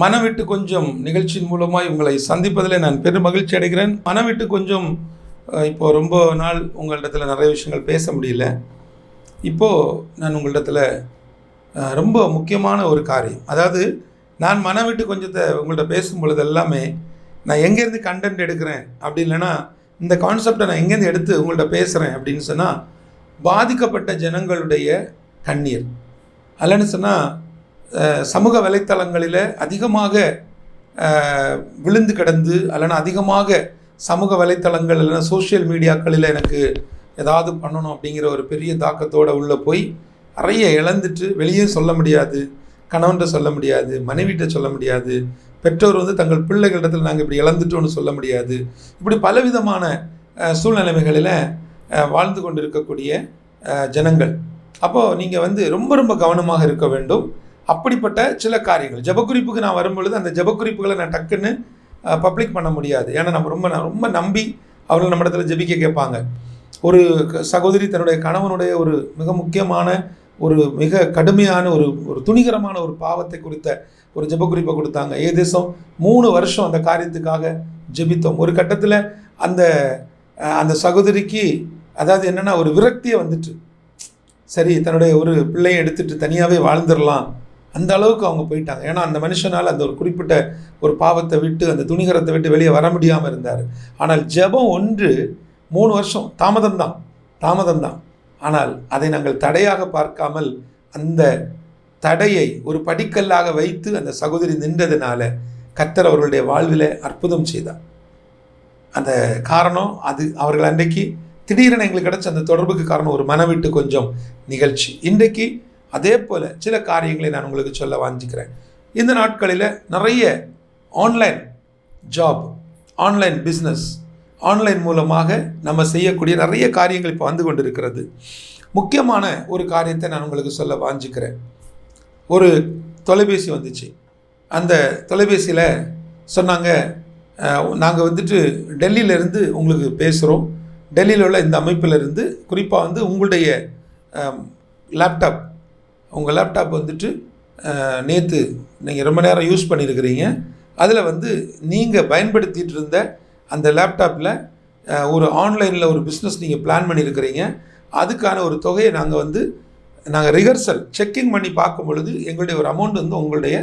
மனவிட்டு கொஞ்சம் நிகழ்ச்சியின் மூலமாக உங்களை சந்திப்பதில் நான் பெரும் மகிழ்ச்சி அடைகிறேன். மனவிட்டு கொஞ்சம் இப்போது இப்போ ரொம்ப நாள் உங்களிடத்தில் நிறைய விஷயங்கள் பேச முடியல. இப்போது நான் உங்களிடத்தில் ரொம்ப முக்கியமான ஒரு காரியம். அதாவது நான் மனவிட்டு கொஞ்சத்தை உங்கள்கிட்ட பேசும் பொழுது எல்லாமே நான் எங்கேருந்து கண்டென்ட் எடுக்கிறேன் அப்படி இல்லைன்னா இந்த கான்செப்டை நான் எங்கேருந்து எடுத்து உங்கள்கிட்ட பேசுகிறேன் அப்படின்னு சொன்னால் பாதிக்கப்பட்ட ஜனங்களுடைய கண்ணீர். அல்லன்னு சொன்னால் சமூக வலைத்தளங்களில் அதிகமாக விழுந்து கிடந்து அல்லனா அதிகமாக சமூக வலைத்தளங்கள் இல்லைன்னா சோஷியல் மீடியாக்களில் எனக்கு ஏதாவது பண்ணணும் அப்படிங்கிற ஒரு பெரிய தாக்கத்தோடு உள்ளே போய் நிறைய இழந்துட்டு வெளியே சொல்ல முடியாது கணவன்கிட்ட சொல்ல முடியாது மனைவிட்ட சொல்ல முடியாது பெற்றோர் வந்து தங்கள் பிள்ளைகளிடத்தில் நாங்கள் இப்படி இழந்துட்டோம்னு சொல்ல முடியாது இப்படி பலவிதமான சூழ்நிலைமைகளில் வாழ்ந்து கொண்டிருக்கக்கூடிய ஜனங்கள். அப்போது நீங்கள் வந்து ரொம்ப ரொம்ப கவனமாக இருக்க வேண்டும். அப்படிப்பட்ட சில காரியங்கள். ஜபக்குறிப்புக்கு நான் வரும்பொழுது அந்த ஜபக்குறிப்புகளை நான் டக்குன்னு பப்ளிக் பண்ண முடியாது. ஏன்னா நம்ம ரொம்ப நான் ரொம்ப நம்பி அவர்கள் நம்ம இடத்துல ஜெபிக்க கேட்பாங்க. ஒரு சகோதரி தன்னுடைய கணவனுடைய ஒரு மிக முக்கியமான ஒரு மிக கடுமையான ஒரு ஒரு துணிகரமான ஒரு பாவத்தை குறித்த ஒரு ஜபக்குறிப்பை கொடுத்தாங்க. ஏதேசம் மூணு வருஷம் அந்த காரியத்துக்காக ஜெபித்தோம். ஒரு கட்டத்தில் அந்த அந்த சகோதரிக்கு அதாவது என்னென்னா ஒரு விரக்தியை வந்துட்டு. சரி தன்னுடைய ஒரு பிள்ளையை எடுத்துகிட்டு தனியாகவே வாழ்ந்துடலாம். அந்த அளவுக்கு அவங்க போயிட்டாங்க. ஏன்னா அந்த மனுஷனால் அந்த ஒரு குறிப்பிட்ட ஒரு பாவத்தை விட்டு அந்த துணிகரத்தை விட்டு வெளியே வர முடியாமல் இருந்தார். ஆனால் ஜெபம் ஒன்று மூணு வருஷம். தாமதம்தான் தாமதம்தான் ஆனால் அதை நாங்கள் தடையாக பார்க்காமல் அந்த தடையை ஒரு படிக்கல்லாக வைத்து அந்த சகோதரி நின்றதுனால கத்தர் அவர்களுடைய வாழ்வில் அற்புதம் செய்தார். அந்த காரணம் அது. அவர்கள் அன்றைக்கு திடீரென எங்களுக்கு கிடைச்ச அந்த தொடர்புக்கு காரணம் ஒரு மனவிட்டு கொஞ்சம் நிகழ்ச்சி. இன்றைக்கு அதே போல் சில காரியங்களை நான் உங்களுக்கு சொல்ல வாஞ்சிக்கிறேன். இந்த நாட்களில் நிறைய online job online business online மூலமாக நம்ம செய்யக்கூடிய நிறைய காரியங்கள் இப்போ வந்து கொண்டிருக்கிறது. முக்கியமான ஒரு காரியத்தை நான் உங்களுக்கு சொல்ல வாஞ்சிக்கிறேன். ஒரு தொலைபேசி வந்துச்சு. அந்த தொலைபேசியில் சொன்னாங்க நாங்கள் வந்துட்டு டெல்லியிலேருந்து உங்களுக்கு பேசுகிறோம் டெல்லியில் உள்ள இந்த அமைப்பில் இருந்து குறிப்பாக வந்து உங்களுடைய லேப்டாப் உங்கள் லேப்டாப் வந்துட்டு நேற்று நீங்கள் ரொம்ப நேரம் யூஸ் பண்ணியிருக்கிறீங்க அதில் வந்து நீங்கள் பயன்படுத்திட்டு இருந்த அந்த லேப்டாப்பில் ஒரு ஆன்லைனில் ஒரு பிஸ்னஸ் நீங்கள் பிளான் பண்ணியிருக்கிறீங்க அதுக்கான ஒரு தொகையை நாங்கள் வந்து நாங்கள் ரிஹர்சல் செக்கிங் பண்ணி பார்க்கும் பொழுது எங்களுடைய ஒரு அமௌண்ட் வந்து உங்களுடைய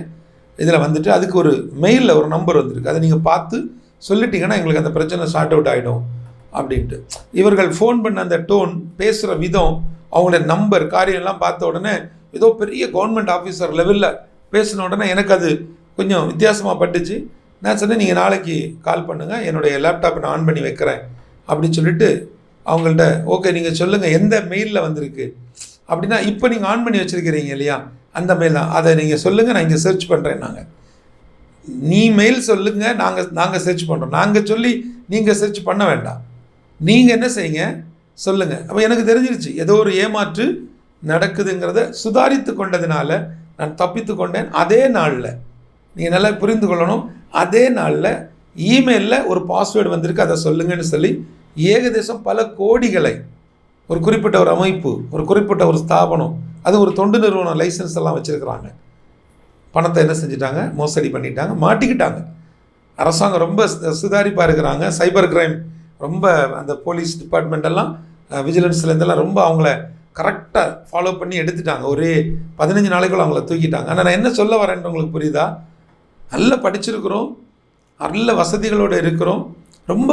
இதில் வந்துட்டு அதுக்கு ஒரு மெயிலில் ஒரு நம்பர் வந்திருக்கு. அதை நீங்கள் பார்த்து சொல்லிட்டீங்கன்னா எங்களுக்கு அந்த பிரச்சனை சார்ட் அவுட் ஆகிடும் அப்படின்ட்டு. இவர்கள் ஃபோன் பண்ண அந்த டோன் பேசுகிற விதம் அவங்கள நம்பர் காரியம்லாம் பார்த்த உடனே ஏதோ பெரிய கவர்மெண்ட் ஆஃபீஸர் லெவலில் பேசின உடனே எனக்கு அது கொஞ்சம் வித்தியாசமாக பட்டுச்சு. நான் சொன்னேன் நீங்கள் நாளைக்கு கால் பண்ணுங்கள் என்னுடைய லேப்டாப்பை நான் ஆன் பண்ணி வைக்கிறேன். அப்படின்னு சொல்லிட்டு அவங்கள்ட்ட ஓகே நீங்கள் சொல்லுங்கள் எந்த மெயிலில் வந்திருக்கு? அப்படின்னா இப்போ நீங்கள் ஆன் பண்ணி வச்சுருக்கிறீங்க இல்லையா? அந்த மெயில் தான். அதை நீங்கள் சொல்லுங்கள் நான் இங்கே சர்ச் பண்ணுறேன் நாங்கள் நீ மெயில் சொல்லுங்கள் நாங்கள் நாங்கள் சர்ச் பண்ணுறோம் நாங்கள் சொல்லி நீங்கள் சர்ச் பண்ண வேண்டாம். நீங்கள் என்ன செய்யுங்க? சொல்லுங்கள் அப்போ எனக்கு தெரிஞ்சிருச்சு. ஏதோ ஒரு ஏமாற்று நடக்குதுங்கிறத சுதாரித்து கொண்டதுனால நான் தப்பித்து கொண்டேன். அதே நாளில் நீங்கள் நல்லா புரிந்து கொள்ளணும். அதே நாளில் இமெயிலில் ஒரு பாஸ்வேர்டு வந்திருக்கு. அதை சொல்லுங்கன்னு சொல்லி ஏகதேசம் பல கோடிகளை ஒரு குறிப்பிட்ட ஒரு அமைப்பு ஒரு குறிப்பிட்ட ஒரு ஸ்தாபனம் அது ஒரு தொண்டு நிறுவனம் லைசன்ஸ் எல்லாம் வச்சுருக்கிறாங்க. பணத்தை என்ன செஞ்சிட்டாங்க? மோசடி பண்ணிட்டாங்க. மாட்டிக்கிட்டாங்க. அரசாங்கம் ரொம்ப சுதாரிப்பாக இருக்கிறாங்க. சைபர் கிரைம் ரொம்ப அந்த போலீஸ் டிபார்ட்மெண்ட் எல்லாம் விஜிலன்ஸ்லேருந்தெல்லாம் ரொம்ப அவங்கள கரெக்டாக ஃபாலோ பண்ணி எடுத்துட்டாங்க. ஒரே பதினஞ்சு நாளைக்குள்ள அவங்கள தூக்கிட்டாங்க. ஆனால் நான் என்ன சொல்ல வரேன்னு உங்களுக்கு புரியுதா? நல்ல படிச்சிருக்கிறோம். நல்ல வசதிகளோடு இருக்கிறோம். ரொம்ப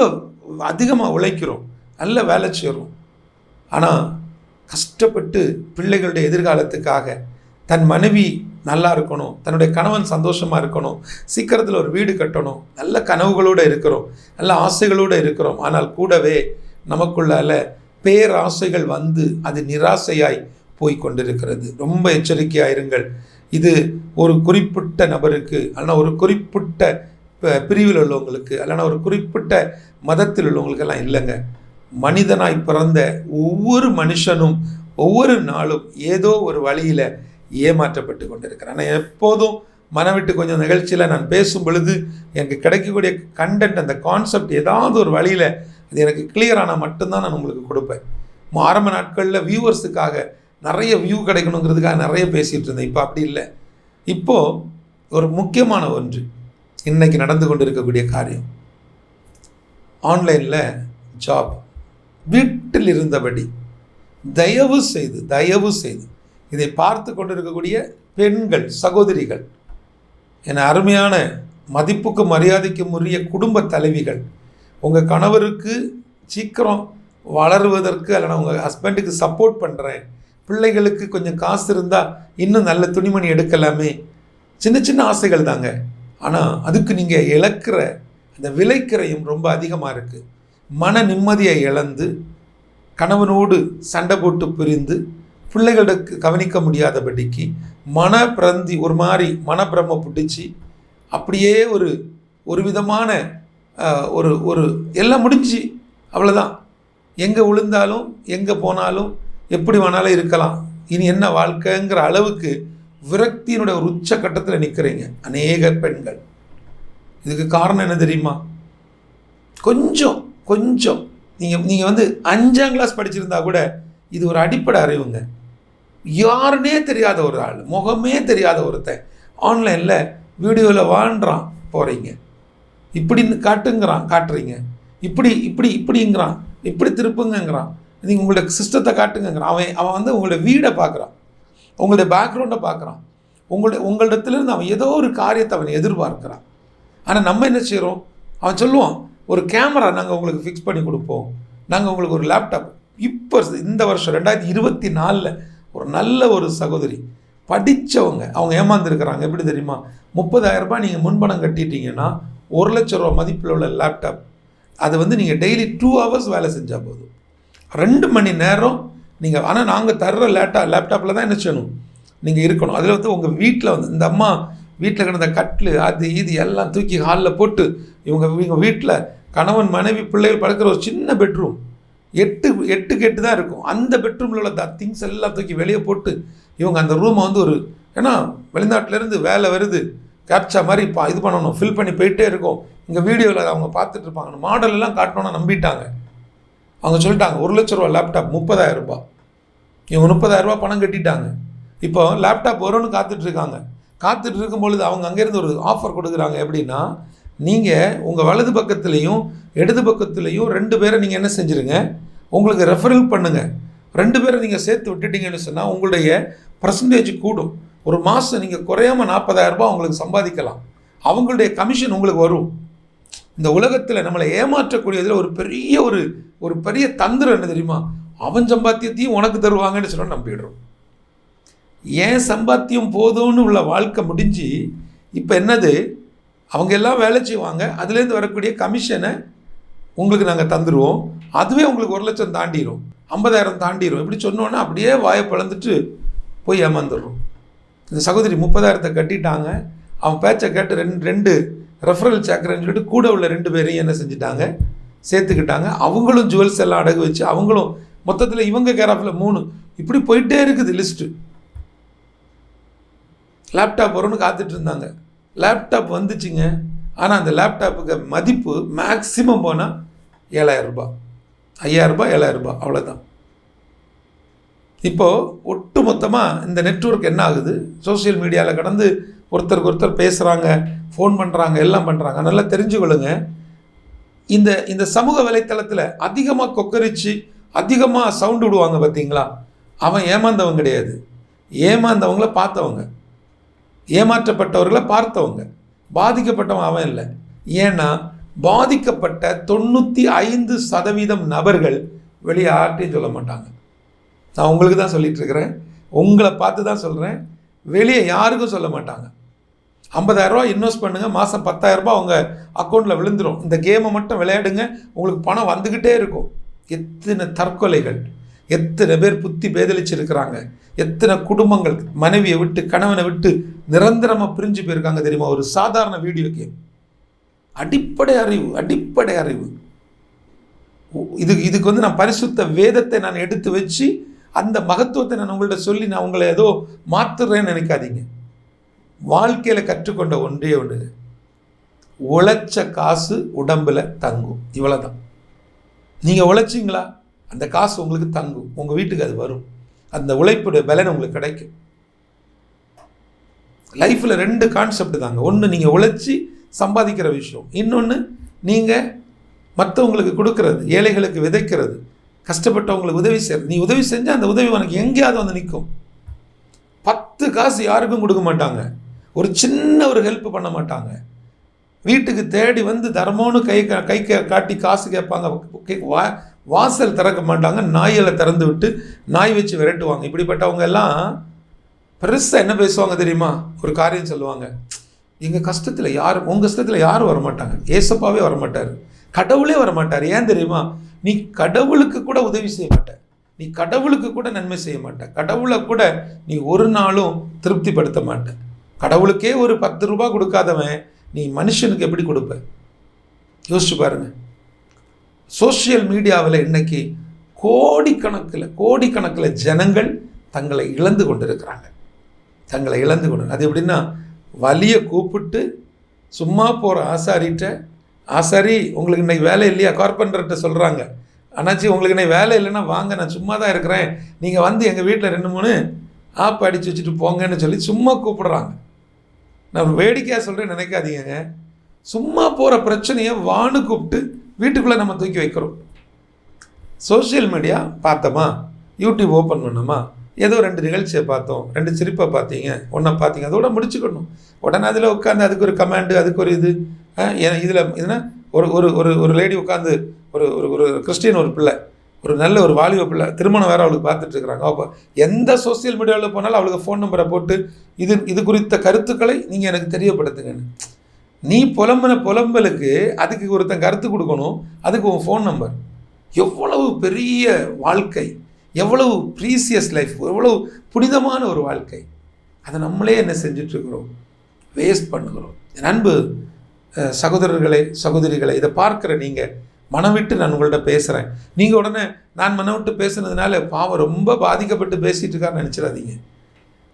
அதிகமாக உழைக்கிறோம். நல்ல வேலை செய்கிறோம் ஆனால் கஷ்டப்பட்டு பிள்ளைகளுடைய எதிர்காலத்துக்காக தன் மனைவி நல்லா இருக்கணும் தன்னுடைய கணவன் சந்தோஷமாக இருக்கணும் சீக்கிரத்தில் ஒரு வீடு கட்டணும் நல்ல கனவுகளோடு இருக்கிறோம் நல்ல ஆசைகளோடு இருக்கிறோம். ஆனால் கூடவே நமக்குள்ளால பேராசைகள் வந்து அது நிராசையாய் போய் கொண்டிருக்கிறது. ரொம்ப எச்சரிக்கையாயிருங்கள். இது ஒரு குறிப்பிட்ட நபருக்கு அல்லனா ஒரு குறிப்பிட்ட பிரிவில் உள்ளவங்களுக்கு அல்லனா ஒரு குறிப்பிட்ட மதத்தில் உள்ளவங்களுக்கெல்லாம் இல்லைங்க. மனிதனாய் பிறந்த ஒவ்வொரு மனுஷனும் ஒவ்வொரு நாளும் ஏதோ ஒரு வழியில் ஏமாற்றப்பட்டு கொண்டிருக்கிறேன் ஆனால் எப்போதும் மனவிட்டு கொஞ்சம் நிகழ்ச்சியில் நான் பேசும் பொழுது எனக்கு கிடைக்கக்கூடிய கண்டென்ட் அந்த கான்செப்ட் ஏதாவது ஒரு வழியில் அது எனக்கு கிளியர் ஆனால் மட்டும்தான் நான் உங்களுக்கு கொடுப்பேன். ஆரம்ப நாட்களில் வியூவர்ஸுக்காக நிறைய வியூ கிடைக்கணுங்கிறதுக்காக நிறைய பேசிகிட்டு இருந்தேன். இப்போ அப்படி இல்லை. இப்போது ஒரு முக்கியமான ஒன்று. இன்றைக்கி நடந்து கொண்டு இருக்கக்கூடிய காரியம். ஆன்லைனில் ஜாப் வீட்டில் இருந்தபடி தயவு செய்து தயவு செய்து இதை பார்த்து கொண்டிருக்கக்கூடிய பெண்கள் சகோதரிகள் என அருமையான மதிப்புக்கு மரியாதைக்கும் உரிய குடும்ப தலைவிகள் உங்கள் கணவருக்கு சீக்கிரம் வளருவதற்கு அல்லனா உங்கள் ஹஸ்பண்டுக்கு சப்போர்ட் பண்ணுறேன் பிள்ளைகளுக்கு கொஞ்சம் காசு இருந்தால் இன்னும் நல்ல துணிமணி எடுக்கலாமே. சின்ன சின்ன ஆசைகள் தாங்க. ஆனால் அதுக்கு நீங்கள் இழக்கிற அந்த விலைக்கிறையும் ரொம்ப அதிகமாக இருக்குது மன நிம்மதியை இழந்து கணவனோடு சண்டை போட்டு பிரிந்து பிள்ளைகளுக்கு கவனிக்க முடியாதபடிக்கு மன பிரந்தி ஒரு மாதிரி மனப்பிரம பிடிச்சி அப்படியே ஒரு ஒரு விதமான ஒரு ஒரு எல்லாம் முடிஞ்சு அவ்வளோதான் எங்கே விழுந்தாலும் எங்கே போனாலும் எப்படி வேணாலும் இருக்கலாம். இனி என்ன வாழ்க்கைங்கிற அளவுக்கு விரக்தியினுடைய ஒரு உச்ச கட்டத்தில் நிற்கிறீங்க அநேக பெண்கள். இதுக்கு காரணம் என்ன தெரியுமா? கொஞ்சம் கொஞ்சம். நீங்கள் நீங்கள் வந்து அஞ்சாம் கிளாஸ் படிச்சிருந்தா கூட இது ஒரு அடிப்படை அறிவுங்க. யாருனே தெரியாத ஒரு ஆள் முகமே தெரியாத ஒருத்தன். ஆன்லைனில் வீடியோவில் வாழ்றான் போகிறீங்க இப்படின்னு காட்டுங்கிறான் காட்டுறீங்க. இப்படி இப்படி இப்படிங்கிறான். இப்படி திருப்புங்கிறான் நீங்கள் உங்களோட சிஸ்டத்தை காட்டுங்கிறான் அவன் அவன் வந்து உங்களோட வீடை பார்க்குறான். உங்களுடைய பேக்ரவுண்டை பார்க்குறான். உங்களுடைய உங்களிடத்துலேருந்து அவன் ஏதோ ஒரு காரியத்தை அவன் எதிர்பார்க்குறான். ஆனால் நம்ம என்ன செய்கிறோம் அவன் சொல்லுவான் ஒரு கேமரா நாங்கள் உங்களுக்கு ஃபிக்ஸ் பண்ணி கொடுப்போம். நாங்கள் உங்களுக்கு ஒரு லேப்டாப் இப்போ இந்த வருஷம் ரெண்டாயிரத்தி இருபத்தி நாலில் ஒரு நல்ல ஒரு சகோதரி படித்தவங்க அவங்க ஏமாந்துருக்கிறாங்க. எப்படி தெரியுமா? முப்பதாயிரம் ரூபாய் நீங்கள் முன்பணம் கட்டிட்டீங்கன்னா ஒரு லட்ச ரூபா மதிப்பில் உள்ள லேப்டாப் அது வந்து நீங்கள் டெய்லி டூ ஹவர்ஸ் வேலை செஞ்சால் போதும். ரெண்டு மணி நேரம் நீங்கள் ஆனால் நாங்கள் தர்ற லேப்டா லேப்டாப்பில் தான் என்ன செய்யணும்? நீங்கள் இருக்கணும். அதில் வந்து உங்கள் வீட்டில் வந்து இந்த அம்மா வீட்டில் கிடந்த கட்டில் அது இது எல்லாம் தூக்கி ஹாலில் போட்டு இவங்க இவங்க வீட்டில் கணவன் மனைவி பிள்ளைகள் படுக்கிற ஒரு சின்ன பெட்ரூம் எட்டு எட்டுக்கு எட்டு தான் இருக்கும். அந்த பெட்ரூமில் உள்ள த திங்ஸ் எல்லாம் தூக்கி வெளியே போட்டு இவங்க அந்த ரூமை வந்து ஒரு ஏன்னா வெளிநாட்டிலேருந்து வேலை வருது. கேப்சா மாதிரி பா இது பண்ணணும் ஃபில் பண்ணி போயிட்டே இருக்கும். இங்கே வீடியோவில் அவங்க பார்த்துட்டு இருப்பாங்க. மாடல் எல்லாம் காட்டணும்னா நம்பிட்டாங்க. அவங்க சொல்லிட்டாங்க ஒரு லட்ச ரூபா லேப்டாப் முப்பதாயிரம் ரூபாய். இவங்க முப்பதாயிரம் ரூபா பணம் கட்டிட்டாங்க. இப்போ லேப்டாப் வரும்னு காத்துட்ருக்காங்க காத்துட்டு இருக்கும்பொழுது அவங்க அங்கேருந்து ஒரு ஆஃபர் கொடுக்குறாங்க. எப்படின்னா நீங்கள் உங்கள் வலது பக்கத்துலேயும் இடது பக்கத்துலேயும் ரெண்டு பேரை நீங்கள் என்ன செஞ்சுருங்க உங்களுக்கு ரெஃபரல் பண்ணுங்கள் ரெண்டு பேரை நீங்கள் சேர்த்து விட்டுட்டீங்கன்னு சொன்னால் உங்களுடைய பர்சன்டேஜ் கூடும். ஒரு மாதம் நீங்கள் குறையாம 40000 ரூபாய் உங்களுக்கு சம்பாதிக்கலாம். அவங்களுடைய கமிஷன் உங்களுக்கு வரும். இந்த உலகத்தில் நம்மளை ஏமாற்றக்கூடியதில் ஒரு பெரிய ஒரு ஒரு பெரிய தந்திரம் என்ன தெரியுமா? அவன் சம்பாத்தியத்தையும் உனக்கு தருவாங்கன்னு சொன்னா நம்பிடுறோம் ஏன் சம்பாத்தியம் போதும்னு உள்ள வாழ்க்கை முடிஞ்சு இப்போ என்னது? அவங்க எல்லாம் வேலை செய்வாங்க. அதுலேருந்து வரக்கூடிய கமிஷனை உங்களுக்கு நாங்கள் தந்துடுவோம் அதுவே உங்களுக்கு ஒரு லட்சம் தாண்டிடும் ஐம்பதாயிரம் தாண்டிடும் இப்படி சொன்னோன்னா அப்படியே வாயை பிளந்துட்டு போய் ஏமாந்துடுறோம். இந்த சகோதரி முப்பதாயிரத்தை கட்டிட்டாங்க. அவன் பேச்சை கேட்டு ரெண்டு ரெண்டு ரெஃபரல் சேர்க்குறேன்னு சொல்லிட்டு கூட உள்ள ரெண்டு பேரையும் என்ன செஞ்சுட்டாங்க? சேர்த்துக்கிட்டாங்க. அவங்களும் ஜுவல்ஸ் எல்லாம் அடகு வச்சு அவங்களும் மொத்தத்தில் இவங்க கேராஃபில் மூணு. இப்படி போயிட்டே இருக்குது லிஸ்ட்டு லேப்டாப் வரும்னு காத்துட்டு இருந்தாங்க. லேப்டாப் வந்துச்சுங்க. ஆனால் அந்த லேப்டாப்புக்கு மதிப்பு மேக்ஸிமம் போனால் ஏழாயிரம் ரூபாய். ஐயாயிரம் ரூபாய் அவ்வளோதான் இப்போது ஒட்டு மொத்தமாக இந்த நெட்ஒர்க் என்ன ஆகுது? சோஷியல் மீடியாவில் கடந்து ஒருத்தருக்கு ஒருத்தர் பேசுகிறாங்க ஃபோன் பண்ணுறாங்க எல்லாம் பண்ணுறாங்க நல்லா தெரிஞ்சுக்கொள்ளுங்க இந்த இந்த சமூக வலைத்தளத்தில் அதிகமாக கொக்கரிச்சு அதிகமாக சவுண்டு விடுவாங்க பார்த்தீங்களா அவன் ஏமாந்தவன் கிடையாது. ஏமாந்தவங்கள பார்த்தவங்க. ஏமாற்றப்பட்டவர்களை பார்த்தவங்க. பாதிக்கப்பட்டவன் அவன் இல்லை. ஏன்னா பாதிக்கப்பட்ட தொண்ணூற்றி ஐந்து சதவீதம் நபர்கள் வெளியே ஆர்ட்டையும் சொல்ல மாட்டாங்க. நான் உங்களுக்கு தான் சொல்லிகிட்ருக்கிறேன் உங்களை பார்த்து தான் சொல்கிறேன் வெளியே யாருக்கும் சொல்ல மாட்டாங்க. 50000 இன்வெஸ்ட் பண்ணுங்கள் மாதம் பத்தாயிரரூபா உங்கள் அக்கௌண்ட்டில் விழுந்துரும். இந்த கேமை மட்டும் விளையாடுங்க. உங்களுக்கு பணம் வந்துக்கிட்டே இருக்கும். எத்தனை தற்கொலைகள். எத்தனை பேர் புத்தி பேதலிச்சிருக்கிறாங்க. எத்தனை குடும்பங்கள் மனைவியை விட்டு கணவனை விட்டு நிரந்தரமாக பிரிஞ்சு போயிருக்காங்க தெரியுமா? ஒரு சாதாரண வீடியோ கேம் அடிப்படை அறிவு அடிப்படை அறிவு. இது இதுக்கு வந்து நான் பரிசுத்த வேதத்தை நான் எடுத்து வச்சு அந்த மகத்துவத்தை நான் உங்கள்கிட்ட சொல்லி நான் உங்களை ஏதோ மாத்துறேன்னு நினைக்காதீங்க. வாழ்க்கையில் கற்றுக்கொண்ட ஒன்றே ஒன்று. உழைச்ச காசு உடம்பில் தங்கும். இவ்வளோதான் நீங்கள் உழைச்சிங்களா? அந்த காசு உங்களுக்கு தங்கும். உங்கள் வீட்டுக்கு அது வரும். அந்த உழைப்புடைய பலன் உங்களுக்கு கிடைக்கும். லைஃப்பில் ரெண்டு கான்செப்ட் தாங்க. ஒன்று நீங்கள் உழைச்சி சம்பாதிக்கிற விஷயம். இன்னொன்று நீங்கள் மற்றவங்களுக்கு கொடுக்கறது ஏழைகளுக்கு விதைக்கிறது. கஷ்டப்பட்டவங்களுக்கு உதவி செய்கிற நீ உதவி செஞ்சால் அந்த உதவி உனக்கு எங்கேயாவது வந்து நிற்கும். பத்து காசு யாருக்கும் கொடுக்க மாட்டாங்க. ஒரு சின்ன ஒரு ஹெல்ப் பண்ண மாட்டாங்க. வீட்டுக்கு தேடி வந்து தர்மம்னு கை கை காட்டி காசு கேட்பாங்க. வா வாசல் திறக்க மாட்டாங்க. நாய்களை திறந்து விட்டு நாய் வச்சு விரட்டுவாங்க. இப்படிப்பட்டவங்க எல்லாம் பெருசாக என்ன பேசுவாங்க தெரியுமா? ஒரு காரியம் சொல்லுவாங்க. எங்கள் கஷ்டத்தில் யாரும் உங்கள் கஷ்டத்தில் யாரும் வரமாட்டாங்க. ஏசப்பாவே வரமாட்டார். கடவுளே வரமாட்டார். ஏன் தெரியுமா? நீ கடவுளுக்கு கூட உதவி செய்ய மாட்ட. நீ கடவுளுக்கு கூட நன்மை செய்ய மாட்ட. கடவுளை கூட நீ ஒரு நாளும் திருப்திப்படுத்த மாட்ட. கடவுளுக்கே ஒரு பத்து ரூபா கொடுக்காதவன் நீ மனுஷனுக்கு எப்படி கொடுப்ப? யோசிச்சு பாருங்க. சோஷியல் மீடியாவில் இன்னைக்கு கோடிக்கணக்கில் கோடிக்கணக்கில் ஜனங்கள் தங்களை இழந்து கொண்டிருக்கிறாங்க. தங்களை இழந்து கொண்டு அது எப்படின்னா வலியை கூப்பிட்டு சும்மா போகிற ஆசாரிட்ட ஆ சரி உங்களுக்கு இன்னைக்கு வேலை இல்லையா? கார்பெண்டர்கிட்ட சொல்கிறாங்க அண்ணாச்சி உங்களுக்கு இன்னைக்கு வேலை இல்லைன்னா வாங்க நான் சும்மா தான் இருக்கிறேன். நீங்கள் வந்து எங்கள் வீட்டில் ரெண்டு மூணு ஆப் அடித்து வச்சுட்டு போங்கன்னு சொல்லி சும்மா கூப்பிடுறாங்க. நான் வேடிக்கையாக சொல்கிறேன் நினைக்காதீங்க. சும்மா போகிற பிரச்சனையை வானு கூப்பிட்டு வீட்டுக்குள்ளே நம்ம தூக்கி வைக்கிறோம். சோஷியல் மீடியா பார்த்தோமா? யூடியூப் ஓப்பன் பண்ணோமா? ஏதோ ரெண்டு நிகழ்ச்சியை பார்த்தோம். ரெண்டு சிரிப்பை பார்த்தீங்க. ஒன்றை பார்த்தீங்க. அதோட முடிச்சுக்கணும். உடனே அதில் உட்காந்து அதுக்கு ஒரு கமாண்டு அதுக்கு ஒரு இது. இதில் இதுனா ஒரு ஒரு ஒரு ஒரு லேடி உட்காந்து ஒரு ஒரு ஒரு கிறிஸ்டியன் ஒரு பிள்ளை ஒரு நல்ல ஒரு வாலிப பிள்ளை திருமணம் வேறு அவளுக்கு பார்த்துட்டு இருக்கிறாங்க. அப்போ எந்த சோஷியல் மீடியாவில் போனாலும் அவளுக்கு ஃபோன் நம்பரை போட்டு இது இது குறித்த கருத்துக்களை நீங்கள் எனக்கு தெரியப்படுத்துங்கன்னு. நீ புலம்புன புலம்பலுக்கு அதுக்கு ஒருத்தன் கருத்து கொடுக்கணும் அதுக்கு உன் ஃபோன் நம்பர் எவ்வளவு பெரிய வாழ்க்கை எவ்வளவு ப்ரீசியஸ் லைஃப் எவ்வளவு புனிதமான ஒரு வாழ்க்கை. அதை நம்மளே என்ன செஞ்சிட்ருக்கிறோம் வேஸ்ட் பண்ணுகிறோம். என் அன்பு சகோதரர்களே சகோதரிகளை இதை பார்க்குற நீங்கள் மனவிட்டு விட்டு நான் உங்கள்கிட்ட பேசுகிறேன் நீங்கள் உடனே நான் மனவிட்டு விட்டு பேசுனதுனால பாவம் ரொம்ப பாதிக்கப்பட்டு பேசிகிட்டு இருக்கான்னு நினச்சிடாதீங்க.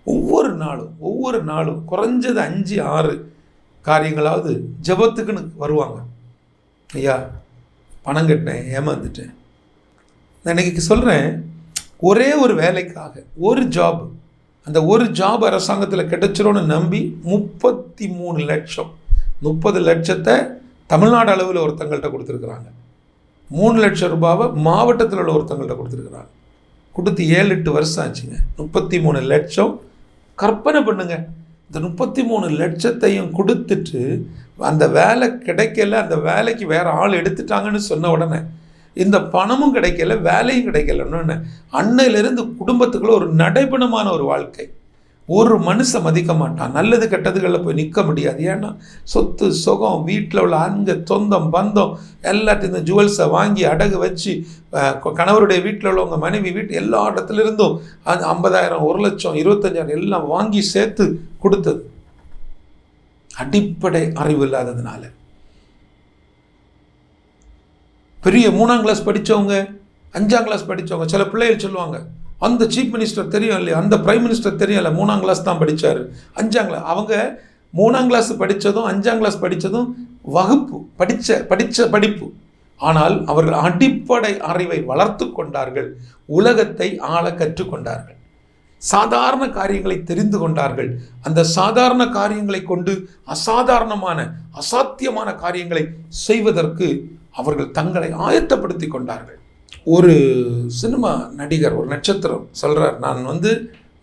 ஒவ்வொரு நாளும் ஒவ்வொரு நாளும் குறைஞ்சது அஞ்சு ஆறு காரியங்களாவது ஜெபத்துக்குன்னு வருவாங்க. ஐயா பணம் கட்டினேன் ஏமாந்துட்டேன். நான் இன்னைக்கு சொல்கிறேன் ஒரே ஒரு வேலைக்காக ஒரு ஜாப் அந்த ஒரு ஜாப் அரசாங்கத்தில் கிடைச்சிரும்னு நம்பி முப்பத்தி மூணு லட்சம் முப்பது லட்சத்தை தமிழ்நாடு அளவில் ஒருத்தங்கள்ட்ட கொடுத்துருக்குறாங்க. மூணு லட்சம் ரூபாவை மாவட்டத்தில் உள்ள ஒருத்தங்கள்ட்ட கொடுத்துருக்குறாங்க. கொடுத்து ஏழு எட்டு வருஷம் ஆச்சுங்க. முப்பத்தி மூணு லட்சம் கற்பனை பண்ணுங்க. இந்த முப்பத்தி மூணு லட்சத்தையும் கொடுத்துட்டு அந்த வேலை கிடைக்கல அந்த வேலைக்கு வேறு ஆள் எடுத்துட்டாங்கன்னு சொன்ன உடனே இந்த பணமும் கிடைக்கல வேலையும் கிடைக்கலன்னு அன்னையிலிருந்து குடும்பத்துக்குள்ள ஒரு நடைபெணமான ஒரு வாழ்க்கை. ஒரு மனுஷன் மதிக்க மாட்டான். நல்லது கெட்டதுகளில் போய் நிற்க முடியாது. ஏன்னா சொத்து சுகம் வீட்டில் உள்ள அங்க சொந்தம் பந்தம் எல்லாத்தையும் இந்த ஜுவல்ஸை வாங்கி அடகு வச்சு கணவருடைய வீட்டில் உள்ளவங்க மனைவி வீட்டு எல்லா இடத்துல இருந்தும் அந்த ஐம்பதாயிரம் ஒரு லட்சம் இருபத்தஞ்சாயிரம் எல்லாம் வாங்கி சேர்த்து கொடுத்தது. அடிப்படை அறிவு இல்லாததுனால. பெரிய மூணாம் கிளாஸ் படித்தவங்க அஞ்சாம் கிளாஸ் படித்தவங்க சில பிள்ளைகள் சொல்லுவாங்க அந்த சீஃப் மினிஸ்டர் தெரியும் இல்லையா? அந்த பிரைம் மினிஸ்டர் தெரியும் இல்லை மூணாம் கிளாஸ் தான் படித்தார் அஞ்சாம் கிளாஸ் அவங்க மூணாம் கிளாஸ் படித்ததும் அஞ்சாம் கிளாஸ் படித்ததும் வகுப்பு படித்த படித்த படிப்பு. ஆனால் அவர்கள் அடிப்படை அறிவை வளர்த்து கொண்டார்கள். உலகத்தை ஆள கற்றுக்கொண்டார்கள் சாதாரண காரியங்களை தெரிந்து கொண்டார்கள். அந்த சாதாரண காரியங்களை கொண்டு அசாதாரணமான அசாத்தியமான காரியங்களை செய்வதற்கு அவர்கள் தங்களை ஆயத்தப்படுத்தி கொண்டார்கள். ஒரு சினிமா நடிகர் ஒரு நட்சத்திரம் சொல்கிறார் நான் வந்து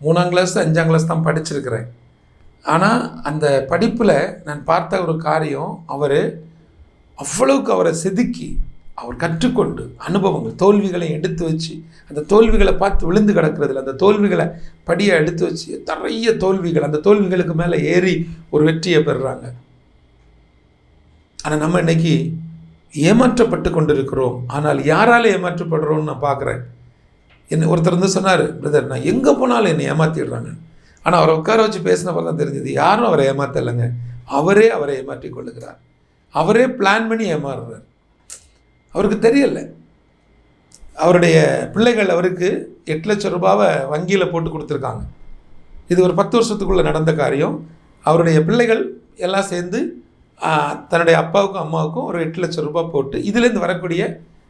மூணாம் கிளாஸ் அஞ்சாம் கிளாஸ் தான் படிச்சிருக்கிறேன். ஆனால் அந்த படிப்பில் நான் பார்த்த ஒரு காரியம் அவர் அவ்வளவுக்கு அவரை செதுக்கி அவர் கற்றுக்கொண்டு அனுபவங்கள் தோல்விகளை எடுத்து வச்சு அந்த தோல்விகளை பார்த்து விழுந்து கிடக்கிறதுல அந்த தோல்விகளை படியை எடுத்து வச்சு நிறைய தோல்விகள் அந்த தோல்விகளுக்கு மேலே ஏறி ஒரு வெற்றியை பெறுறாங்க. ஆனால் நம்ம இன்னைக்கு ஏமாற்றப்பட்டு கொண்டிருக்கிறோம். ஆனால் யாரால் ஏமாற்றப்படுறோம்னு நான் பார்க்குறேன். என்ன ஒருத்தர் வந்து சொன்னார் பிரதர் நான் எங்கே போனாலும் என்னை ஏமாற்றிடுறாங்க ஆனால் அவரை உட்கார வச்சு பேசினப்போ தான் தெரிஞ்சது யாரும் அவரை ஏமாற்றலைங்க அவரே அவரை ஏமாற்றி கொள்ளுகிறார். அவரே பிளான் பண்ணி ஏமாறுறார். அவருக்கு தெரியலை. அவருடைய பிள்ளைகள் அவருக்கு எட்டு லட்சம் ரூபாவை வங்கியில் போட்டு கொடுத்துருக்காங்க. இது ஒரு பத்து வருஷத்துக்குள்ளே நடந்த காரியம். அவருடைய பிள்ளைகள் எல்லாம் சேர்ந்து தன்னுடைய அப்பாவுக்கும் அம்மாவுக்கும் ஒரு எட்டு லட்சம் ரூபாய் போட்டு இதுலேருந்து வரக்கூடிய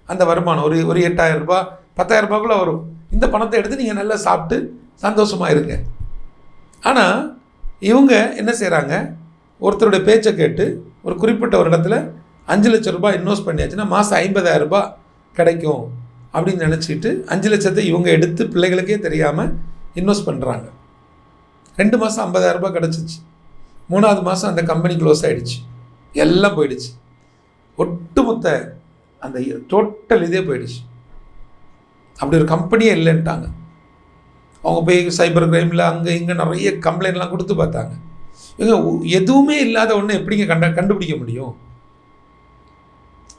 அந்த வருமானம் ஒரு ஒரு எட்டாயிரம் ரூபாய் பத்தாயிரம் ரூபாய்க்குள்ள வரும். இந்த பணத்தை எடுத்து நீங்கள் நல்லா சாப்பிட்டு சந்தோஷமாக இருங்க. ஆனால் இவங்க என்ன செய்கிறாங்க ஒருத்தருடைய பேச்சை கேட்டு ஒரு குறிப்பிட்ட ஒரு இடத்துல அஞ்சு லட்சம் ரூபாய் இன்வெஸ்ட் பண்ணியாச்சுன்னா மாதம் ஐம்பதாயிரம் ரூபாய் கிடைக்கும் அப்படின்னு நினச்சிக்கிட்டு அஞ்சு லட்சத்தை இவங்க எடுத்து பிள்ளைகளுக்கே தெரியாமல் இன்வெஸ்ட் பண்ணுறாங்க ரெண்டு மாதம் ஐம்பதாயிரம் ரூபாய் கிடச்சிச்சு. மூணாவது மாதம் அந்த கம்பெனி க்ளோஸ் ஆகிடுச்சு எல்லாம் போயிடுச்சு. ஒட்டுமொத்த அந்த டோட்டல் இதே போயிடுச்சு. அப்படி ஒரு கம்பெனியே இல்லைன்ட்டாங்க. அவங்க போய் சைபர் கிரைமில் அங்கே இங்கே நிறைய கம்ப்ளைண்ட்லாம் கொடுத்து பார்த்தாங்க. இவங்க எதுவுமே இல்லாத ஒன்று எப்படிங்க கண்ட கண்டுபிடிக்க முடியும்?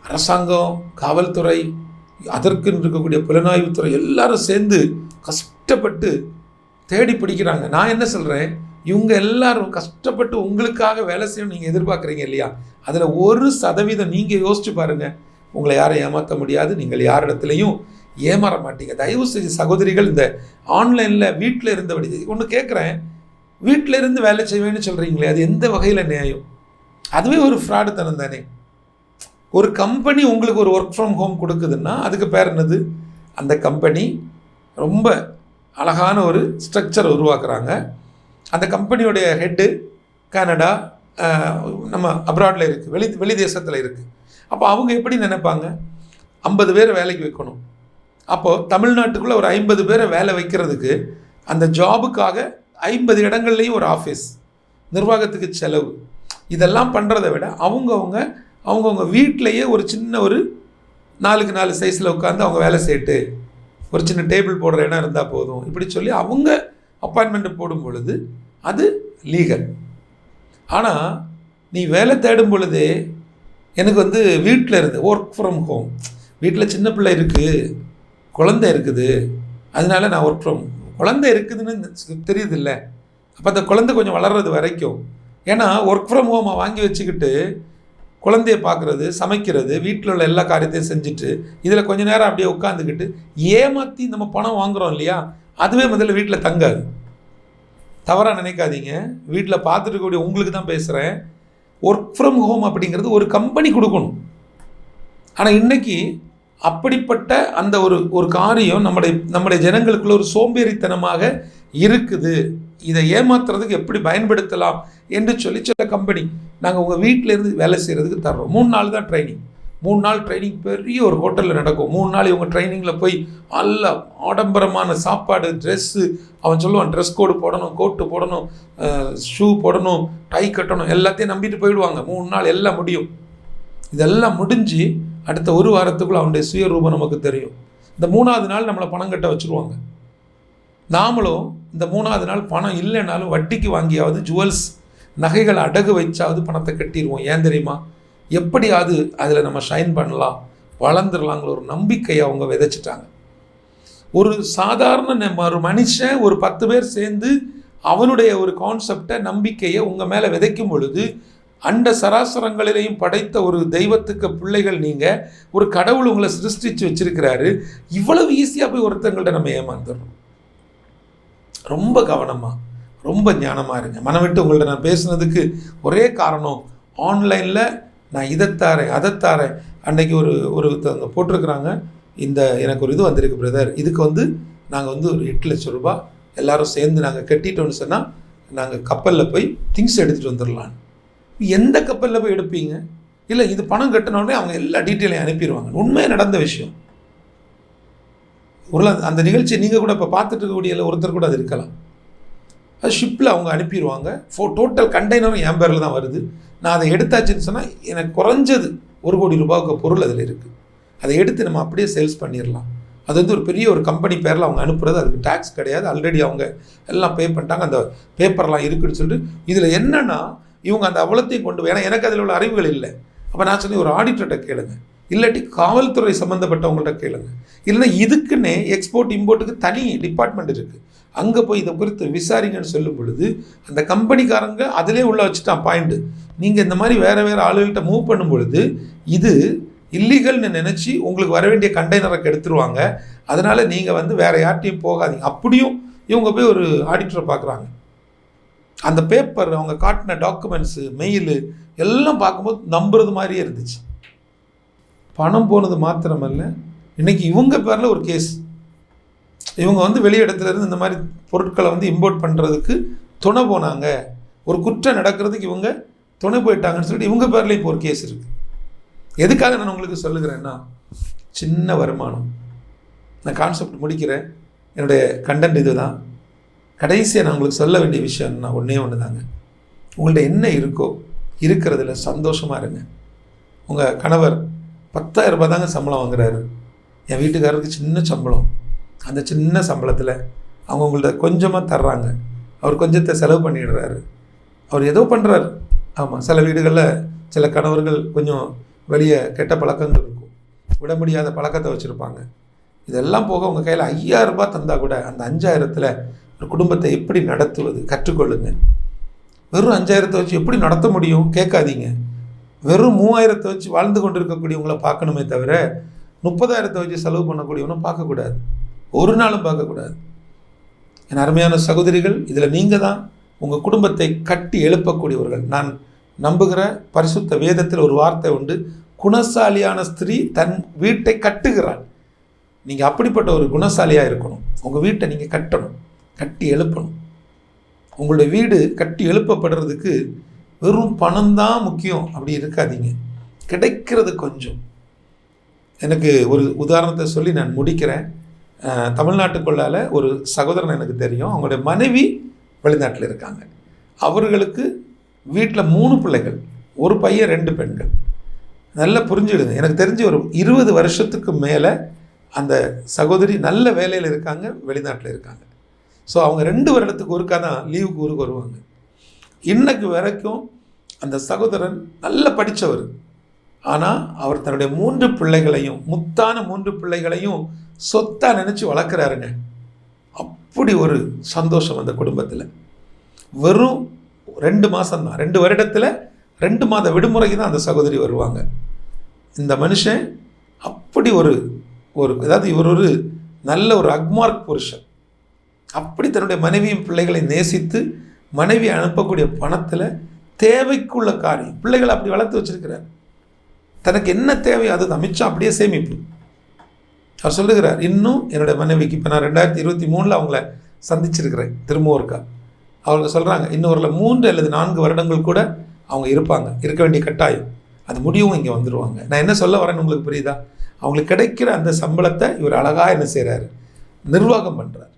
அரசாங்கம் காவல்துறை அதற்கு இருக்கக்கூடிய புலனாய்வுத்துறை எல்லாரும் சேர்ந்து கஷ்டப்பட்டு தேடி பிடிக்கிறாங்க. நான் என்ன சொல்கிறேன் இவங்க எல்லாரும் கஷ்டப்பட்டு உங்களுக்காக வேலை செய்யணும் நீங்கள் எதிர்பார்க்குறீங்க இல்லையா? அதில் ஒரு சதவீதம் நீங்கள் யோசிச்சு பாருங்கள் உங்களை யாரும் ஏமாற்ற முடியாது. நீங்கள் யாரிடத்துலையும் ஏமாற மாட்டீங்க. தயவு செஞ்சு சகோதரிகள் இந்த ஆன்லைனில் வீட்டில் இருந்தபடி ஒன்று கேட்குறேன் வீட்டில் இருந்து வேலை செய்வேன்னு சொல்கிறீங்களே அது எந்த வகையில் நியாயம்? அதுவே ஒரு ஃப்ராடு தனம் தானே. ஒரு கம்பெனி உங்களுக்கு ஒரு ஒர்க் ஃப்ரம் ஹோம் கொடுக்குதுன்னா அதுக்கு பேர் என்னது? அந்த கம்பெனி ரொம்ப அழகான ஒரு ஸ்ட்ரக்சர் உருவாக்குறாங்க. அந்த கம்பெனியோடைய ஹெட்டு கனடா நம்ம அப்ராடில் இருக்குது வெளி வெளி தேசத்தில் இருக்குது அப்போ அவங்க எப்படி நினைப்பாங்க? ஐம்பது பேரை வேலைக்கு வைக்கணும். அப்போது தமிழ்நாட்டுக்குள்ளே ஒரு ஐம்பது பேரை வேலை வைக்கிறதுக்கு அந்த ஜாபுக்காக ஐம்பது இடங்கள்லையும் ஒரு ஆஃபீஸ் நிர்வாகத்துக்கு செலவு. இதெல்லாம் பண்ணுறத விட அவங்கவுங்க அவங்கவுங்க வீட்டிலையே ஒரு சின்ன ஒரு நாலுக்கு நாலு சைஸில் உட்காந்து அவங்க வேலை செய்யட்டு ஒரு சின்ன டேபிள் போடுற இடம் இருந்தால் போதும். இப்படி சொல்லி அவங்க அப்பாயின்மெண்ட் போடும் பொழுது அது லீகல் ஆனால் நீ வேலை தேடும் பொழுதே எனக்கு வந்து வீட்டில் இருந்து ஒர்க் ஃப்ரம் ஹோம் வீட்டில் சின்ன பிள்ளை இருக்குது குழந்தை இருக்குது அதனால நான் ஒர்க் ஃப்ரம் குழந்தை இருக்குதுன்னு தெரியுது இல்லை அப்போ அந்த குழந்தை கொஞ்சம் வளர்றது வரைக்கும். ஏன்னா ஒர்க் ஃப்ரம் ஹோமை வாங்கி வச்சுக்கிட்டு குழந்தைய பார்க்குறது சமைக்கிறது வீட்டில் உள்ள எல்லா காரியத்தையும் செஞ்சுட்டு இதில் கொஞ்ச நேரம் அப்படியே உட்காந்துக்கிட்டு ஏமாற்றி நம்ம பணம் வாங்குறோம் இல்லையா? அதுவே முதல்ல வீட்டில் தங்காது. தவறாக நினைக்காதீங்க. வீட்டில் பார்த்துட்டு இருக்கக்கூடிய உங்களுக்கு தான் பேசுகிறேன் ஒர்க் ஃப்ரம் ஹோம் அப்படிங்கிறது ஒரு கம்பெனி கொடுக்கணும். ஆனால் இன்னைக்கு அப்படிப்பட்ட அந்த ஒரு ஒரு காரியம் நம்முடைய நம்முடைய ஜனங்களுக்குள்ள ஒரு சோம்பேறித்தனமாக இருக்குது. இதை ஏமாத்துறதுக்கு எப்படி பயன்படுத்தலாம் என்று சொல்லி சில கம்பெனி நாங்கள் உங்கள் வீட்டிலேருந்து வேலை செய்கிறதுக்கு தர்றோம். மூணு நாள் தான் ட்ரைனிங் மூணு நாள் ட்ரைனிங் பெரிய ஒரு ஹோட்டலில் நடக்கும். மூணு நாள் இவங்க ட்ரைனிங்கில் போய் நல்ல ஆடம்பரமான சாப்பாடு ட்ரெஸ்ஸு அவன் சொல்லுவான் ட்ரெஸ் கோடு போடணும் கோட்டு போடணும் ஷூ போடணும் டை கட்டணும் எல்லாத்தையும் நம்பிட்டு போயிடுவாங்க. மூணு நாள் எல்லாம் முடியும். இதெல்லாம் முடிஞ்சு அடுத்த ஒரு வாரத்துக்குள்ள அவனுடைய சுயரூபம் நமக்கு தெரியும். இந்த மூணாவது நாள் நம்மளை பணம் கட்ட வச்சுருவாங்க. நாமளும் இந்த மூணாவது நாள் பணம் இல்லைனாலும் வட்டிக்கு வாங்கியாவது ஜுவல்ஸ் நகைகளை அடகு வச்சாவது பணத்தை கட்டிடுவோம். ஏன் தெரியுமா? எப்படியாவது அதில் நம்ம ஷைன் பண்ணலாம் வளர்ந்துடலாங்கிற ஒரு நம்பிக்கையை அவங்க விதைச்சிட்டாங்க. ஒரு சாதாரண ஒரு மனுஷன் ஒரு பத்து பேர் சேர்ந்து அவனுடைய ஒரு கான்செப்டை நம்பிக்கையை உங்கள் மேலே விதைக்கும் பொழுது அண்ட சராசரங்களிலையும் படைத்த ஒரு தெய்வத்துக்கு பிள்ளைகள் நீங்கள் ஒரு கடவுள் உங்களை சிருஷ்டிச்சு வச்சிருக்கிறாரு இவ்வளவு ஈஸியாக போய் ஒருத்தங்கள்ட்ட நம்ம ஏமாந்துடுறோம் ரொம்ப கவனமாக ரொம்ப ஞானமாக இருங்க. மனம் விட்டு உங்கள்ட்ட நான் பேசுனதுக்கு ஒரே காரணம் ஆன்லைனில் நான் இதை தாரேன் அதை தாரேன் அன்னைக்கு ஒரு ஒருத்தவங்க போட்டிருக்கிறாங்க. இந்த எனக்கு ஒரு இது வந்திருக்கு பிரதர் இதுக்கு வந்து நாங்கள் வந்து ஒரு எட்டு லட்சம் ரூபாய் எல்லாரும் சேர்ந்து நாங்கள் கட்டிட்டோம்னு சொன்னால் நாங்கள் கப்பலில் போய் திங்ஸ் எடுத்துகிட்டு வந்துடலான்னு எந்த கப்பலில் போய் எடுப்பீங்க? இல்லை இது பணம் கட்டினோடனே அவங்க எல்லா டீட்டெயிலையும் அனுப்பிடுவாங்க உண்மையாக நடந்த விஷயம். ஒரு அந்த நிகழ்ச்சி நீங்கள் கூட இப்போ பார்த்துட்டு இருக்கக்கூடிய ஒருத்தர் கூட அது இருக்கலாம். அது ஷிப்பில் அவங்க அனுப்பிடுவாங்க ஃபோ டோட்டல் கண்டெய்னரும் என் பேரில் தான் வருது. நான் அதை எடுத்தாச்சுன்னு சொன்னால் எனக்கு குறைஞ்சது ஒரு கோடி ரூபாய்க்கு பொருள் அதில் இருக்குது அதை எடுத்து நம்ம அப்படியே சேல்ஸ் பண்ணிடலாம் அது வந்து ஒரு பெரிய ஒரு கம்பெனி பேரில் அவங்க அனுப்புறது அதுக்கு டேக்ஸ் கிடையாது. ஆல்ரெடி அவங்க எல்லாம் பே பண்ணிட்டாங்க. அந்த பேப்பர்லாம் இருக்குன்னு சொல்லிட்டு இதில் என்னென்னா இவங்க அந்த அவலத்தையும் கொண்டு போய் ஏன்னா எனக்கு அதில் உள்ள அறிவுகள் இல்லை. அப்போ நான் சொன்னேன் ஒரு ஆடிட்டர்கிட்ட கேளுங்க. இல்லாட்டி காவல்துறை சம்மந்தப்பட்டவங்கள்ட்ட கேளுங்க. இல்லைன்னா இதுக்குன்னே எக்ஸ்போர்ட் இம்போர்ட்டுக்கு தனி டிபார்ட்மெண்ட் இருக்குது அங்கே போய் இதை குறித்து விசாரிங்கன்னு சொல்லும் பொழுது அந்த கம்பெனிக்காரங்க அதிலே உள்ள வச்சுட்டான் பாயிண்ட்டு நீங்கள் இந்த மாதிரி வேறு வேறு ஆளுகள்கிட்ட மூவ் பண்ணும் பொழுது இது இல்லீகல்னு நினச்சி உங்களுக்கு வர வேண்டிய கண்டெய்னரை கெடுத்துருவாங்க அதனால் நீங்கள் வந்து வேறு யார்ட்டையும் போகாதீங்க. அப்படியும் இவங்க போய் ஒரு ஆடிட்டரை பார்க்குறாங்க. அந்த பேப்பர் அவங்க காட்டின டாக்குமெண்ட்ஸு மெயிலு எல்லாம் பார்க்கும்போது நம்புறது மாதிரியே இருந்துச்சு. பணம் போனது மாத்திரமல்ல. இன்னைக்கு இவங்க பேரில் ஒரு கேஸ் இவங்க வந்து வெளி இடத்துல இருந்து இந்த மாதிரி பொருட்களை வந்து இம்போர்ட் பண்ணுறதுக்கு துணை போனாங்க. ஒரு குற்றம் நடக்கிறதுக்கு இவங்க துணை போயிட்டாங்கன்னு சொல்லிட்டு இவங்க பேரில் இப்போ ஒரு கேஸ் இருக்குது எதுக்காக நான் உங்களுக்கு சொல்லுகிறேன்னா சின்ன வருமானம். நான் கான்செப்ட் முடிக்கிறேன். என்னுடைய கண்டென்ட் இது தான் கடைசியாக நான் உங்களுக்கு சொல்ல வேண்டிய விஷயம் நான் ஒன்றே ஒன்று தாங்க உங்கள்ட்ட என்ன இருக்கோ இருக்கிறதுல சந்தோஷமாக இருங்க. உங்கள் கணவர் பத்தாயிரம் ரூபாய் தாங்க சம்பளம் வாங்குறாரு. என் வீட்டுக்காரருக்கு சின்ன சம்பளம். அந்த சின்ன சம்பளத்தில் அவங்கவுங்கள்ட்ட கொஞ்சமாக தர்றாங்க. அவர் கொஞ்சத்தை செலவு பண்ணிடுறாரு. அவர் ஏதோ பண்ணுறாரு ஆமாம் சில வீடுகளில் சில கணவர்கள் கொஞ்சம் வெளியே கெட்ட பழக்கங்கள் இருக்கும். விட முடியாத பழக்கத்தை வச்சுருப்பாங்க. இதெல்லாம் போக உங்கள் கையில் ஐயாயிரம் ரூபாய் தந்தால் கூட அந்த அஞ்சாயிரத்தில் ஒரு குடும்பத்தை எப்படி நடத்துவது? கற்றுக்கொள்ளுங்க. வெறும் அஞ்சாயிரத்தை வச்சு எப்படி நடத்த முடியும்? கேட்காதீங்க. வெறும் மூவாயிரத்தை வச்சு வாழ்ந்து கொண்டு இருக்கக்கூடியவங்கள பார்க்கணுமே தவிர முப்பதாயிரத்தை வச்சு செலவு பண்ணக்கூடியவனும் பார்க்கக்கூடாது. ஒரு நாளும் பார்க்கக்கூடாது. என் அருமையான சகோதரிகள் இதில் நீங்கள் தான் உங்கள் குடும்பத்தை கட்டி எழுப்பக்கூடியவர்கள். நான் நம்புகிற பரிசுத்த வேதத்தில் ஒரு வார்த்தை உண்டு குணசாலியான ஸ்திரீ தன் வீட்டை கட்டுகிறாள். நீங்கள் அப்படிப்பட்ட ஒரு குணசாலியாக இருக்கணும். உங்கள் வீட்டை நீங்கள் கட்டணும் கட்டி எழுப்பணும். உங்களுடைய வீடு கட்டி எழுப்பப்படுறதுக்கு வெறும் பணம் தான் முக்கியம். அப்படி இருக்காதீங்க. கிடைக்கிறது கொஞ்சம். எனக்கு ஒரு உதாரணத்தை சொல்லி நான் முடிக்கிறேன். தமிழ்நாட்டுக்குள்ளால ஒரு சகோதரன் எனக்கு தெரியும். அவங்களுடைய மனைவி வெளிநாட்டில் இருக்காங்க. அவர்களுக்கு வீட்டில் மூணு பிள்ளைகள். ஒரு பையன் ரெண்டு பெண்கள். நல்லா புரிஞ்சுடுங்க எனக்கு தெரிஞ்சு ஒரு இருபது வருஷத்துக்கு மேலே அந்த சகோதரி நல்ல வேலையில் இருக்காங்க வெளிநாட்டில் இருக்காங்க. ஸோ அவங்க ரெண்டு வருடத்துக்கு ஒருக்கா தான் லீவுக்கு ஊருக்கு வருவாங்க. இன்னைக்கு வரைக்கும் அந்த சகோதரன் நல்ல படித்தவர் ஆனால் அவர் தன்னுடைய மூன்று பிள்ளைகளையும் முத்தான மூன்று பிள்ளைகளையும் சொத்தாக நினச்சி வளர்க்குறாருங்க. அப்படி ஒரு சந்தோஷம் அந்த குடும்பத்தில். வெறும் ரெண்டு மாதம் தான் ரெண்டு வருடத்தில் ரெண்டு மாத விடுமுறைக்கு தான் அந்த சகோதரி வருவாங்க. இந்த மனுஷன் அப்படி ஒரு ஒரு அதாவது இவர் ஒரு நல்ல ஒரு அக்மார்க் புருஷன். அப்படி தன்னுடைய மனைவியும் பிள்ளைகளை நேசித்து மனைவி அனுப்பக்கூடிய பணத்தில் தேவைக்குள்ள காரியம். பிள்ளைகளை அப்படி வளர்த்து வச்சுருக்கிறார். தனக்கு என்ன தேவையோ அதுதான். மிச்சம் அப்படியே சேமிப்பு. அவர் சொல்லுகிறார் இன்னும் என்னுடைய மனைவிக்கு இப்போ நான் ரெண்டாயிரத்தி இருபத்தி மூணில் அவங்கள சந்திச்சிருக்கிறேன் திரும்பவும் இருக்கா அவங்க சொல்கிறாங்க இன்னும் மூன்று அல்லது நான்கு வருடங்கள் கூட அவங்க இருப்பாங்க இருக்க வேண்டிய கட்டாயம். அது முடியவும் இங்கே வந்துடுவாங்க நான் என்ன சொல்ல வரேன்னு உங்களுக்கு புரியுதா? அவங்களுக்கு கிடைக்கிற அந்த சம்பளத்தை இவர் அழகாக என்ன செய்கிறாரு நிர்வாகம் பண்ணுறார்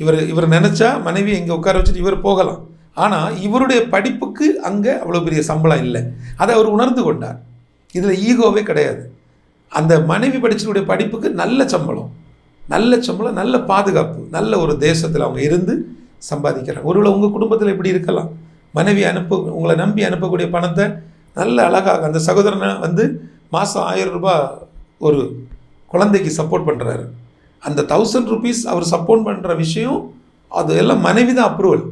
இவர் இவர் நினச்சா மனைவி இங்கே உட்கார வச்சுட்டு இவர் போகலாம். ஆனால் இவருடைய படிப்புக்கு அங்கே அவ்வளோ பெரிய சம்பளம் இல்லை. அதை அவர் உணர்ந்து கொண்டார். இதில் ஈகோவே கிடையாது. அந்த மனைவி படிச்சனுடைய படிப்புக்கு நல்ல சம்பளம். நல்ல சம்பளம் நல்ல பாதுகாப்பு நல்ல ஒரு தேசத்தில் அவங்க இருந்து சம்பாதிக்கிறாங்க. ஒருவேளை உங்கள் குடும்பத்தில் இப்படி இருக்கலாம். மனைவி அனுப்ப உங்களை நம்பி அனுப்பக்கூடிய பணத்தை நல்ல அழகாக அந்த சகோதரனை வந்து மாதம் ஆயிரம் ரூபாய் ஒரு குழந்தைக்கு சப்போர்ட் பண்ணுறாரு அந்த தௌசண்ட் ருபீஸ் அவர் சப்போர்ட் பண்ணுற விஷயம் அது எல்லாம் மனைவி தான் அப்ரூவல்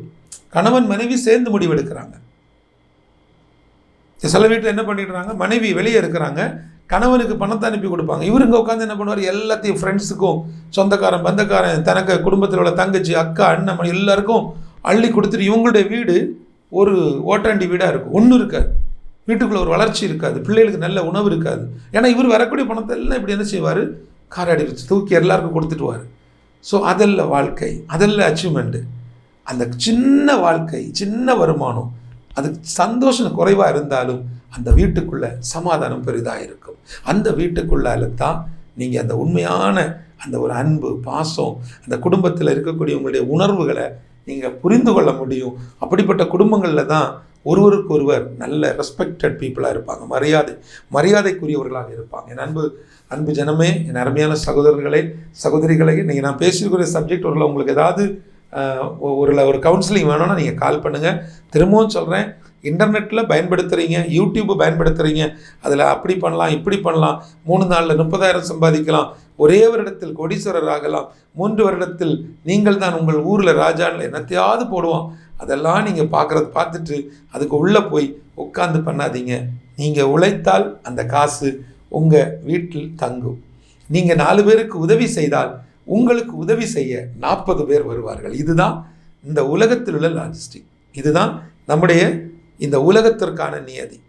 கணவன் மனைவி சேர்ந்து முடிவெடுக்கிறாங்க சில வீட்டில் என்ன பண்ணிடுறாங்க? மனைவி வெளியே இருக்கிறாங்க. கணவனுக்கு பணத்தை அனுப்பி கொடுப்பாங்க. இவர் இங்கே உட்காந்து என்ன பண்ணுவார்? எல்லாத்தையும் ஃப்ரெண்ட்ஸுக்கும் சொந்தக்காரன் பந்தக்காரன் தனக்கு குடும்பத்தில் உள்ள தங்கச்சி அக்கா அண்ணன் எல்லாருக்கும் அள்ளி கொடுத்துட்டு இவங்களுடைய வீடு ஒரு ஓட்டாண்டி வீடாக இருக்கும். ஒன்றும் இருக்காது. வீட்டுக்குள்ளே ஒரு வளர்ச்சி இருக்காது. பிள்ளைகளுக்கு நல்ல உணவு இருக்காது. ஏன்னா இவர் வரக்கூடிய பணத்தை எல்லாம் இப்படி என்ன செய்வார்? காராடி வச்சு தூக்கி எல்லாருக்கும் கொடுத்துட்டுவார் ஸோ அதில் வாழ்க்கை அதில் அச்சீவ்மெண்ட்டு அந்த சின்ன வாழ்க்கை சின்ன வருமானம் அதுக்கு சந்தோஷம் குறைவாக இருந்தாலும் அந்த வீட்டுக்குள்ள சமாதானம் பெரிதாக இருக்கும் அந்த வீட்டுக்குள்ளால தான் நீங்கள் அந்த உண்மையான அந்த ஒரு அன்பு பாசம் அந்த குடும்பத்தில் இருக்கக்கூடிய உங்களுடைய உணர்வுகளை நீங்கள் புரிந்து கொள்ள முடியும். அப்படிப்பட்ட குடும்பங்களில் தான் ஒருவருக்கு ஒருவர் நல்ல ரெஸ்பெக்டட் பீப்புளாக இருப்பாங்க. மரியாதை மரியாதைக்குரியவர்களாக இருப்பாங்க. என் அன்பு அன்பு ஜனமே என் அருமையான சகோதரர்களே சகோதரிகளே நீங்கள் நான் பேசியிருக்கிற சப்ஜெக்ட் ஒரு உங்களுக்கு ஏதாவது ஒரு ஒரு கவுன்சிலிங் வேணும்னா நீங்கள் கால் பண்ணுங்கள் திரும்பவும் சொல்கிறேன் இன்டர்நெட்டில் பயன்படுத்துகிறீங்க யூடியூப் பயன்படுத்துகிறீங்க அதில் அப்படி பண்ணலாம் இப்படி பண்ணலாம் மூணு நாளில் முப்பதாயிரம் சம்பாதிக்கலாம் ஒரே வருடத்தில் கோடீஸ்வரர் ஆகலாம் மூன்று வருடத்தில் நீங்கள் தான் உங்கள் ஊரில் ராஜான்னு என்னத்தையாவது போடுவோம் அதெல்லாம் நீங்கள் பார்க்குறது பார்த்துட்டு அதுக்கு உள்ளே போய் உட்காந்து பண்ணாதீங்க. நீங்கள் உழைத்தால் அந்த காசு உங்கள் வீட்டில் தங்கும். நீங்கள் நாலு பேருக்கு உதவி செய்தால் உங்களுக்கு உதவி செய்ய நாற்பது பேர் வருவார்கள். இதுதான் இந்த உலகத்தில் உள்ள லாஜிஸ்டிக் இதுதான் நம்முடைய இந்த உலகத்திற்கான நியதி.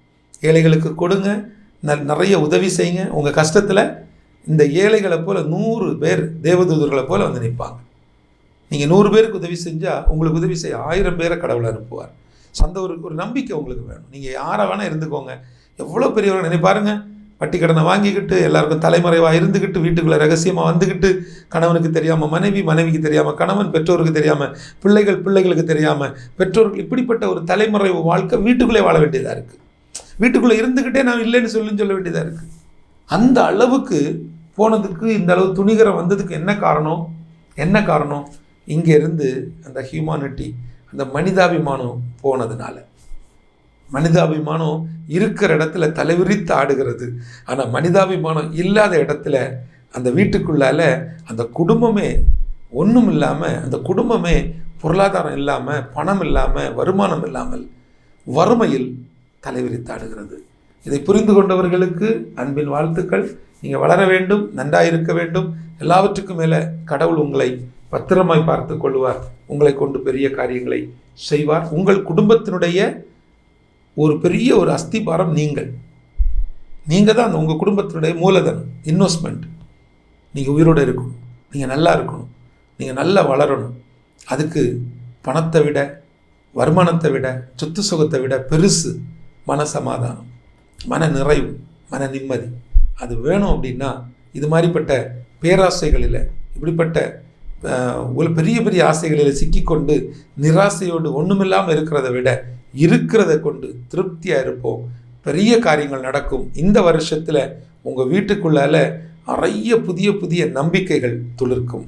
ஏழைகளுக்கு கொடுங்க ந- நிறைய உதவி செய்யுங்க. உங்கள் கஷ்டத்தில் இந்த ஏழைகளை போல் நூறு பேர் தேவதூதர்களை போல் வந்து நிற்பாங்க. நீங்கள் நூறு பேருக்கு உதவி செஞ்சால் உங்களுக்கு உதவி செய்ய ஆயிரம் பேரை கடவுளை அனுப்புவார். அந்த ஒரு ஒரு நம்பிக்கை உங்களுக்கு வேணும். நீங்கள் யாரை வேணால் இருந்துக்கோங்க. எவ்வளோ பெரியவர்கள் நினைப்பாருங்க? வட்டி கடனை வாங்கிக்கிட்டு எல்லாருக்கும் தலைமறைவாக இருந்துக்கிட்டு வீட்டுக்குள்ளே ரகசியமாக வந்துக்கிட்டு கணவனுக்கு தெரியாமல் மனைவி மனைவிக்கு தெரியாமல் கணவன் பெற்றோருக்கு தெரியாமல் பிள்ளைகள் பிள்ளைகளுக்கு தெரியாமல் பெற்றோர்கள் இப்படிப்பட்ட ஒரு தலைமறைவு வாழ்க்கை வீட்டுக்குள்ளே வாழ வேண்டியதாக இருக்குது வீட்டுக்குள்ளே இருந்துக்கிட்டே நான் இல்லைன்னு சொல்லுன்னு சொல்ல வேண்டியதாக இருக்குது அந்த அளவுக்கு போனதுக்கு இந்த அளவு துணிகரம் வந்ததுக்கு என்ன காரணம்? என்ன காரணம்? இங்கேருந்து அந்த ஹியூமானிட்டி அந்த மனிதாபிமானம் போனதுனால. மனிதாபிமானம் இருக்கிற இடத்துல தலைவிரித்து ஆடுகிறது. ஆனால் மனிதாபிமானம் இல்லாத இடத்துல அந்த வீட்டுக்குள்ளால அந்த குடும்பமே ஒன்றும் இல்லாமல் அந்த குடும்பமே பொருளாதாரம் இல்லாமல் பணம் இல்லாமல் வருமானம் இல்லாமல் வறுமையில் தலைவிரித்தாடுகிறது இதை புரிந்து கொண்டவர்களுக்கு அன்பின் வாழ்த்துக்கள். நீங்கள் வளர வேண்டும் நன்றாக இருக்க வேண்டும். எல்லாவற்றுக்கும் மேலே கடவுள் உங்களை பத்திரமாய் பார்த்து கொள்வார். உங்களை கொண்டு பெரிய காரியங்களை செய்வார். உங்கள் குடும்பத்தினுடைய ஒரு பெரிய ஒரு அஸ்திபாரம் நீங்கள். நீங்கள் தான் அந்த உங்கள் குடும்பத்தினுடைய மூலதனம் இன்வெஸ்ட்மெண்ட் நீங்கள் உயிரோடு இருக்கணும். நீங்கள் நல்லா இருக்கணும். நீங்கள் நல்லா வளரணும். அதுக்கு பணத்தை விட வருமானத்தை விட சொத்து சுகத்தை விட பெருசு மன சமாதானம் மன நிறைவு மன நிம்மதி அது வேணும் அப்படின்னா இது மாதிரிப்பட்ட பேராசைகளில் இப்படிப்பட்ட ஒரு பெரிய பெரிய ஆசைகளில் சிக்கிக்கொண்டு நிராசையோடு ஒன்றுமில்லாமல் இருக்கிறத விட இருக்கிறத கொண்டு திருப்தியாக இருப்போம். பெரிய காரியங்கள் நடக்கும். இந்த வருஷத்தில் உங்கள் வீட்டுக்குள்ளால நிறைய புதிய புதிய நம்பிக்கைகள் துளிர்க்கும்.